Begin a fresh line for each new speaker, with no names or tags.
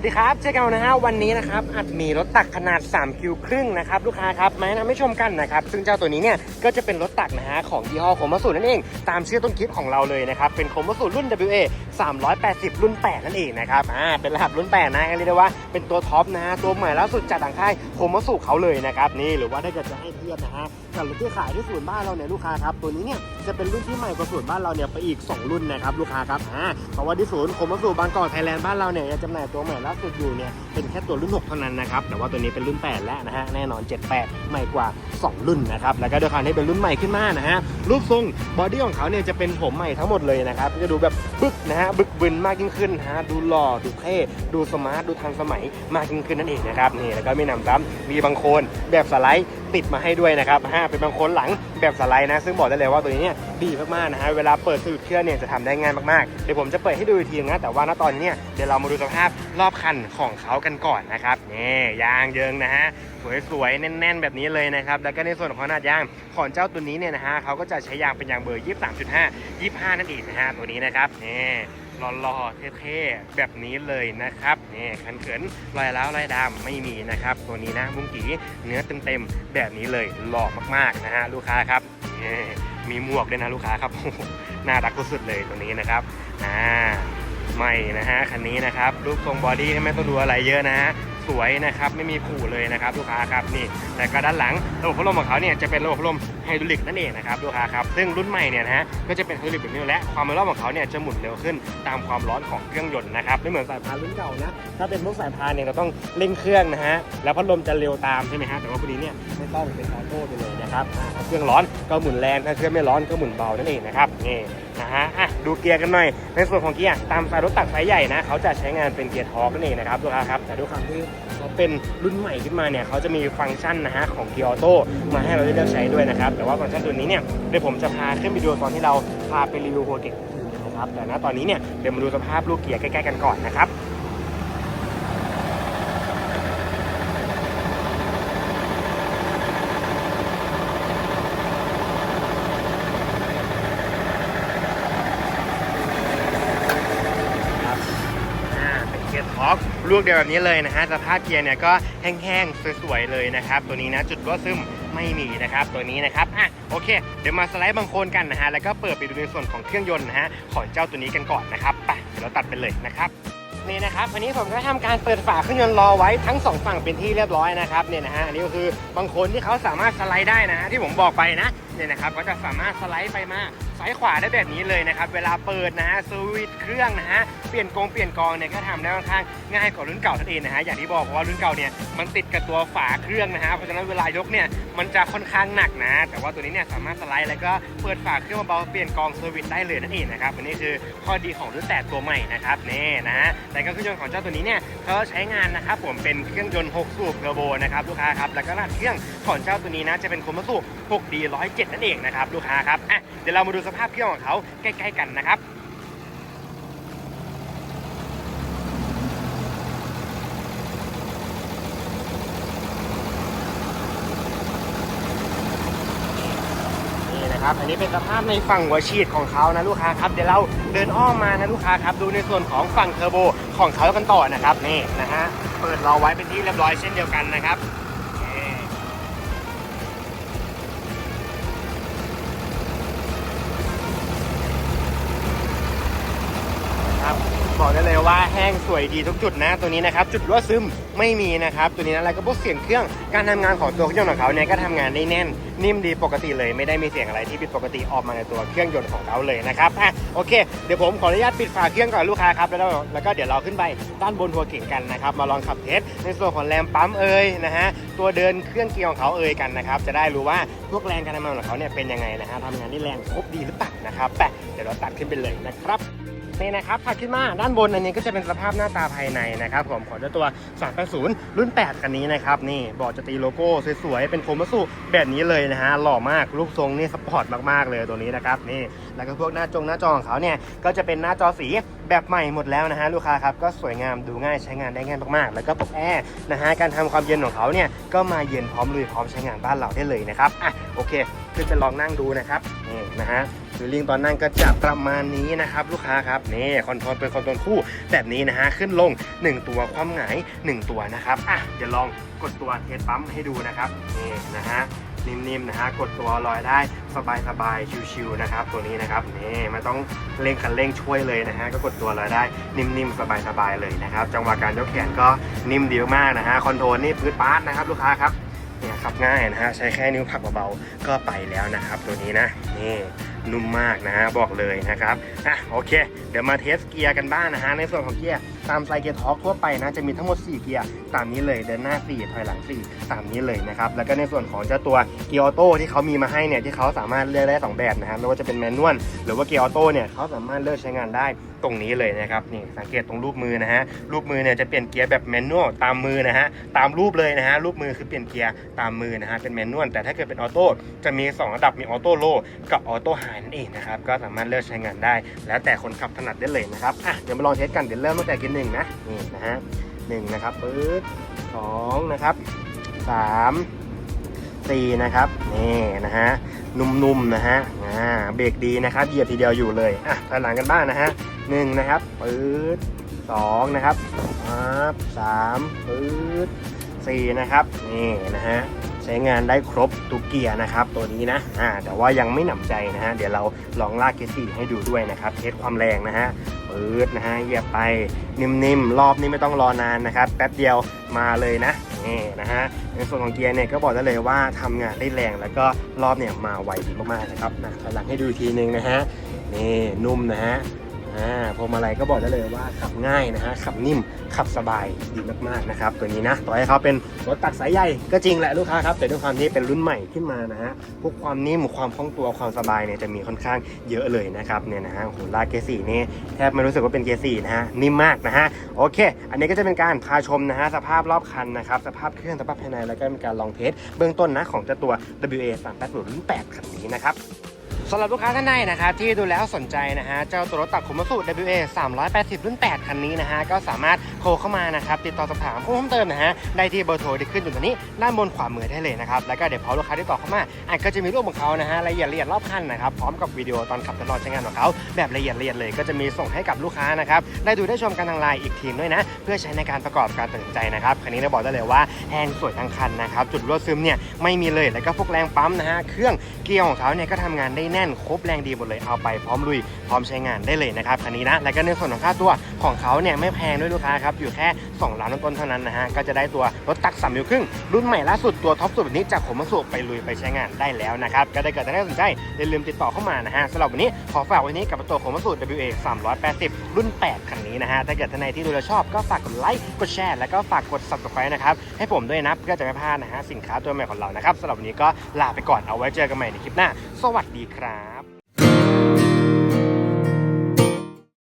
วัสดีครับเจ๊เกานะฮะวันนี้นะครับอัดมีรถตักขนาด3คิวครึ่งนะครับลูกค้าครับมาแนะนำให้ชมกันนะครับซึ่งเจ้าตัวนี้เนี่ยก็จะเป็นรถตักนะฮะของยี่ห้อโคมัสูนั่นเอง ตามชื่อต้นคลิปของเราเลยนะครับเป็นโคมัสูรุ่น WA 380 รุ่น 8 นั่นเองนะครับอ่าเป็นรหัสรุ่น 8 นะเรียกได้ว่าเป็นตัวท็อปนะฮะตัวใหม่ล่าสุดจากทางค่ายโคมัสูเขาเลยนะครับนี่หรือว่าถ้าเกิดจะให้เทียบนะฮะกับรถที่ขายที่ศูนย์บ้านเราเนี่ยลูกค้าครับตัวนี้เนี่ยจะเป็นรุ่นที่ใหม่กว่าศูนย์บ้านเราเนี่ยไปอีก 2 รุ่นนะครับลูกค้าครับอ่าเพราะว่าที่ศูนย์คมัสูบางกอกไทยแลนด์บ้านเราเนี่ยยังจำหน่ายตัวใหม่ล่าสุดอยู่เนี่ยเป็นแค่ตัวรุ่น 6 เท่านั้นนะครับแต่ว่าตัวนี้เป็นรุ่น 8 แล้วนะฮะแน่นอน 78 ใหม่กว่า 2 รุ่นนะครับแล้วก็ด้วยความที่เป็นรุ่นใหม่ขึ้นมานะฮะรูปทรงบอดี้ของเขาเนี่ยจะเป็นผมใหม่ทั้งหมดเลยนะครับจะดูแบบบึกนะฮะบึกบึนมากยิ่งขึ้นฮะดูหล่อดูเท่ดูสมาร์ทดูทันสมัยมากยิ่งขึ้นนั่นเองนะครับนี่แล้วก็มีนำซ้ำมีบางโคนแบบสไลด์ ติดมาให้ด้วยนะครับฮะเป็นบางคนหลังแบบสไลด์นะ ซึ่งบอกได้เลยว่าตัวนี้เนี่ยดีมากๆนะฮะเวลาเปิดสวิตช์เครื่องเนี่ยจะทำได้ง่ายมากๆเดี๋ยวผมจะเปิดให้ดูอีกทีนะแต่ว่าณตอนนี้เนี่ยเดี๋ยวเรามาดูสภาพรอบคันของเขากันก่อนนะครับนี่ยางเยิงนะฮะสวยๆ แน่น ๆ แบบนี้เลยนะครับ แล้วก็ในส่วนของขนาดยางของเจ้าตัวนี้เนี่ยนะฮะเขาก็จะใช้ยางเป็นยางเบอร์ 23.5 25 นั่นเองนะฮะตัวนี้นะครับนี่หล่อๆเท่ๆแบบนี้เลยนะครับนี่คันเขินรอยร้าวรอยดำไม่มีนะครับ ตัวนี้นะบุ้งกีเนื้อเต็มๆแบบนี้เลยหล่อมากๆนะฮะลูกค้าครับมีหมวกด้วยนะลูกค้าครับน่ารักสุดเลยตัวนี้นะครับอ่าใหม่นะฮะคันนี้นะครับรูปทรงบอดี้ไม่ต้องดูอะไรเยอะนะฮะ สวยนะครับไม่มีผูเลยนะครับลูกค้าครับนี่แต่ก็ด้านหลังระบบพัดลมของเขาเนี่ยจะเป็นระบบพัดลมไฮดรอลิกนั่นเองนะครับลูกค้าครับซึ่งรุ่นใหม่เนี่ยนะฮะก็จะเป็นไฮดรอลิกแบบนี้และความเร็วรอบของเขาเนี่ยจะหมุนเร็วขึ้นตามความร้อนของเครื่องยนต์นะครับไม่เหมือนสายพานรุ่นเก่านะถ้าเป็นพวกสายพานเนี่ยเราต้องเร่งเครื่องนะฮะแล้วพัดลมจะเร็วตามใช่ไหมฮะแต่ว่าพอดีเนี่ยไม่ต้องเป็นออโต้ไปเลยนะครับถ้าเครื่องร้อนก็หมุนแรงถ้าเครื่องไม่ร้อนก็หมุนเบานั่นเองนะครับนี่นะฮะอะ ดูเกียร์กันหน่อย ในส่วนของเกียร์ตามสายรถตักไซส์ใหญ่นะเขาจะใช้งานเป็นเกียร์ทอร์กนั่นเองนะครับลูกค้าครับแต่ด้วยความที่เขาเป็นรุ่นใหม่ขึ้นมาเนี่ยเขาจะมีฟังก์ชันนะฮะของเกียร์ออโต้มาให้เราได้เลือกใช้ด้วยนะครับแต่ว่าฟังก์ชันตัวนี้เนี่ยเดี๋ยวผมจะพาขึ้นไปดูตอนที่เราพาไปรีวิวโฮเจกตนะครับแต่ณตอนนี้เนี่ยเดี๋ยวมาดูสภาพลูกเกียร์ใกล้ๆกันก่อนนะครับ อ่าเป็นเกียร์ท็ อปลูกเดียวแบบนี้เลยนะฮะสภาพเกียร์เนี่ยก็แห้งๆสวยๆเลยนะครับตัวนี้นะจุดรั่วซึมไม่มีนะครับตัวนี้นะครับอะโอเค เดี๋ยวมาสไลด์บางโคนกันนะฮะแล้วก็เปิดไปดูในส่วนของเครื่องยนต์นะฮะของเจ้าตัวนี้กันก่อนนะครับไปเดี๋ยวเราตัดไปเลยนะครับนี่นะครับวันนี้ผมก็ทำการเปิดฝาเครื่องยนต์รอไว้ทั้งสองฝั่งเป็นที่เรียบร้อยนะครับเนี่ยนะฮะอันนี้ก็คือบางคนที่เขาสามารถสไลด์ได้นะฮะที่ผมบอกไปนะเนี่ยนะครับก็จะสามารถสไลด์ไปมา ซ้ายขวาได้แบบนี้เลยนะครับ เวลาเปิดนะฮะสวิตช์เครื่องนะฮะ เปลี่ยนกงเปลี่ยนกองเนี่ยก็ทำได้ค่อนข้างง่ายกว่ารุ่นเก่าทันเองนะฮะ อย่างที่บอกว่ารุ่นเก่าเนี่ยมันติดกับตัวฝาเครื่องนะฮะ เพราะฉะนั้นเวลายกเนี่ยมันจะค่อนข้างหนักนะ แต่ว่าตัวนี้เนี่ยสามารถสไลด์แล้วก็เปิดฝาเครื่องเบาๆเปลี่ยนกองสวิตช์ได้เลยนั่นเองนะครับอันนี้คือข้อดีของรุ่นแต่ตัวใหม่นะครับนี่นะฮะแต่ก็เครื่องยนต์ของเจ้าตัวนี้เนี่ยเขาใช้งานนะครับผมเป็นเครื่องยนต์6สูบเทอร์โบนะครับลูกค้าครับแล้วก็รหัสเครื่องของเจ้าตัวนี้นะจะเป็นโคมาสุ 6D 107 นั่นเองนะครับลูกค้าครับอะเดี๋ยวเรามาดูสภาพเครื่องของเขาใกล้ ๆ กันนะครับนี่นะครับอันนี้เป็นสภาพในฝั่งหัวฉีดของเขานะลูกค้าครับเดี๋ยวเราเดินอ้อมมานะลูกค้าครับดูในส่วนของฝั่งเทอร์โบของเขากันต่อนะครับนี่นะฮะเปิดรอไว้เป็นที่เรียบร้อยเช่นเดียวกันนะครับ บอกได้เลยว่าแห้งสวยดีทุกจุดนะตัวนี้นะครับจุดรั่วซึมไม่มีนะครับตัวนี้นะแล้วก็พวกเสียงเครื่องการทำงานของตัวเครื่องยนต์ของเขาเนี่ยก็ทำงานได้แน่น นิ่มดีปกติเลยไม่ได้มีเสียงอะไรที่ผิดปกติออกมาในตัวเครื่องยนต์ของเขาเลยนะครับอะโอเคเดี๋ยวผมขออนุญาตปิดฝาเครื่องก่อนลูกค้าครับแล้วแล้วก็เดี๋ยวเราขึ้นไปด้านบนหัวเก่งกันนะครับมาลองขับเทสในส่วนของแรมปั๊มเอ่ยนะฮะตัวเดินเครื่องเกียร์ของเขาเอ่ยกันนะครับจะได้รู้ว่าพวกแรงการทำงานของเขาเนี่ยเป็นยังไงนะฮะทำงานได้แรงครบดีหรือเปล่านะครับแปะเดี๋ยวเราตัดขึ้นไปเลยนะครับ นี่นะครับถัดขึ้นมาด้านบนอันนี้ก็จะเป็นสภาพหน้าตาภายในนะครับผมของเจ้าตัว 380 รุ่น 8 กันนี้นะครับนี่บอร์ดจะตีโลโก้สวยๆ เป็นโครมัสุแบบนี้เลยนะฮะหล่อมากรูปทรงนี่สปอร์ตมากๆเลยตัวนี้นะครับนี่แล้วก็พวกหน้าจงหน้าจอของเขาเนี่ยก็จะเป็นหน้าจอสี แบบใหม่หมดแล้วนะฮะลูกค้าครับก็สวยงามดูง่ายใช้งานได้ง่ายมากๆ แล้วก็ปรับแอร์นะฮะการทำความเย็นของเขาเนี่ยก็มาเย็นพร้อมลุยพร้อมใช้งานบ้านเราได้เลยนะครับอะโอเคขึ้นไปลองนั่งดูนะครับนี่นะฮะฟิลลิ่งตอนนั่งก็จะประมาณนี้นะครับลูกค้าครับนี่คอนโทรลเป็นคอนโทรลคู่แบบนี้นะฮะขึ้นลง 1 ตัวความหงาย 1 ตัวนะครับอะเดี๋ยวลองกดตัวเทสปั๊มให้ดูนะครับนี่นะฮะ นิ่มๆนะฮะกดตัวลอยได้สบายๆชิวๆนะครับ ตัวนี้นะครับนี่ไม่ต้องเร่งคันเร่งช่วยเลยนะฮะก็กดตัวลอยได้นิ่มๆสบายๆเลยนะครับ จังหวะการยกแขนก็นิ่มดีมากนะฮะคอนโทรลนี่พื้นปาร์ตนะครับลูกค้าครับเนี่ยขับง่ายนะฮะใช้แค่นิ้วผักเบาๆก็ไปแล้วนะครับ ตัวนี้นะนี่นุ่มมากนะฮะบอกเลยนะครับอะโอเค เดี๋ยวมาเทสเกียร์กันบ้างนะฮะในส่วนของเกียร์ ตามไซเกียร์ทอร์กทั่วไปนะจะมีทั้งหมด 4 เกียร์ตามนี้เลยเดินหน้า 4 ถอยหลัง 4 ตามนี้เลยนะครับแล้วก็ในส่วนของเจ้าตัวเกียร์ออโต้ที่เขามีมาให้เนี่ยที่เขาสามารถเลือกได้ 2 แบบนะครับไม่ว่าจะเป็นแมนนวลหรือว่าเกียร์ออโต้เนี่ยเขาสามารถเลือกใช้งานได้ตรงนี้เลยนะครับนี่สังเกตตรงรูปมือนะฮะรูปมือเนี่ยจะเปลี่ยนเกียร์แบบแมนนวลตามมือนะฮะตามรูปเลยนะฮะรูปมือคือเปลี่ยนเกียร์ตามมือนะฮะเป็นแมนนวลแต่ถ้าเกิดเป็นออโต้จะมี 2 ระดับมีออโต้โลกับออโต้ไฮนั่นเองนะครับก็สามารถเลือกใช้งานได้ แล้วแต่คนขับถนัดได้เลยนะครับอะเดี๋ยวมาลองเทสกันเดี๋ยวเริ่มตั้งแต่กียร์หนึ่งนะนี่นะฮะหนึ่งนะครับปึ๊ดสองนะครับสามสี่นะครับนี่นะฮะนุ่มๆนะฮะ อ่าเบรกดีนะครับเหยียบทีเดียวอยู่เลยอะถอยหลังกันบ้างนะฮะหนึ่งนะครับปึ๊ดสองนะครับปั๊บสามปึ๊ดสี่นะครับนี่นะฮะ ช้งานได้ครบทุกเกียร์นะครับ ตัวนี้นะอ่าแต่ว่ายังไม่หนำใจนะฮะเดี๋ยวเราลองลากเกียร์สี่ให้ดูด้วยนะครับเทสความแรงนะฮะปืดนะฮะเหยียบไปนิ่มๆรอบนี้ไม่ต้องรอนานนะครับแป๊บเดียวมาเลยนะนี่นะฮะในส่วนของเกียร์เนี่ยก็บอกได้เลยว่าทำงานได้แรงแล้วก็รอบเนี่ยมาไวดีมากๆนะครับนะหลังให้ดูอีกทีนึงนะฮะนี่นุ่มนะฮะ อ่าพวงมาลัยก็บอกได้เลยว่าขับง่ายนะฮะขับนิ่มขับสบายดีมากๆนะครับตัวนี้นะต่อให้เขาเป็นรถตักสายใหญ่ก็จริงแหละลูกค้าครับแต่ด้วยความที่เป็นรุ่นใหม่ขึ้นมานะฮะพวกความนิ่มความคล่องตัวความสบายเนี่ยจะมีค่อนข้างเยอะเลยนะครับเนี่ยนะฮะโหลากเกยสี่นี่แทบไม่รู้สึกว่าเป็นเกียสี่นะฮะนิ่มมากนะฮะโอเค อันนี้ก็จะเป็นการพาชมนะฮะสภาพรอบคันนะครับสภาพเครื่องสภาพภายในแล้วก็เป็นการลองเทสเบื้องต้นนะของเจ้าตัว WA 380รุ่น8คันนี้นะครับ สำหรับลูกค้าท่านใดนะครับที่ดูแล้วสนใจนะฮะเจ้าตัวรถตักคุมสูตร WA 380 รุ่น 8 คันนี้นะฮะก็สามารถโทรเข้ามานะครับติดต่อสอบถามเพิ่มเติมนะฮะได้ที่เบอร์โทรที่ขึ้นอยู่ตรงนี้ด้านบนขวามือได้เลยนะครับแล้วก็เดี๋ยวพอลูกค้าที่ต่อเข้ามาอาจก็จะมีรูปของเขานะฮะละเอียดละเอียดรอบคันนะครับพร้อมกับวิดีโอตอนขับทดลองใช้งานของเขาแบบละเอียดละเอียดเลยก็จะมีส่งให้กับลูกค้านะครับได้ดูได้ชมกันทางไลน์อีกทีมด้วยนะเพื่อใช้ในการประกอบการตัดสินใจนะครับคันนี้เราบอกได้เลยว่าแฮนด์สวยทั้งคันนะครับจุดรั่วซึมเนี่ยไม่มีเลยแล้วก็พวกแรงปั๊มนะฮะเครื่องเกียร์ของเขาเนี่ยก็ทำงานได้แนนครบแรงดีหมดเลยเอาไปพร้อมลุยพร้อมใช้งานได้เลยนะครับคันนี้นะแล้วก็ในส่วนของค่าตัวของเขาเนี่ยไม่แพงด้วยลูกค้าครับอยู่แค่ 2 ล้านต้นเท่านั้นนะฮะก็จะได้ตัวรถตักสามมิลครึ่งรุ่นใหม่ล่าสุดตัวท็อปสุดแบบนี้จากขมมาสุไปลุยไปใช้งานได้แล้วนะครับก็ได้เกิดท่านใดสนใจอย่าลืมติดต่อเข้ามานะฮะสำหรับวันนี้ขอฝากไว้นี้กับตัวขมมาสุ WA 380 รุ่น 8 คันนี้นะฮะถ้าเกิดท่านใดที่ดูแลชอบก็ฝากกดไลค์กดแชร์แล้วก็ฝากกด subscribe นะครับให้ผมด้วยนะเพื่อจะไม่พลาดนะฮะสินค้าตัวใหม่ของเรานะครับสำหรับวันนี้ก็ลาไปก่อนเอาไว้เจอกันใหม่ในคลิปหน้า สวัสดีครับา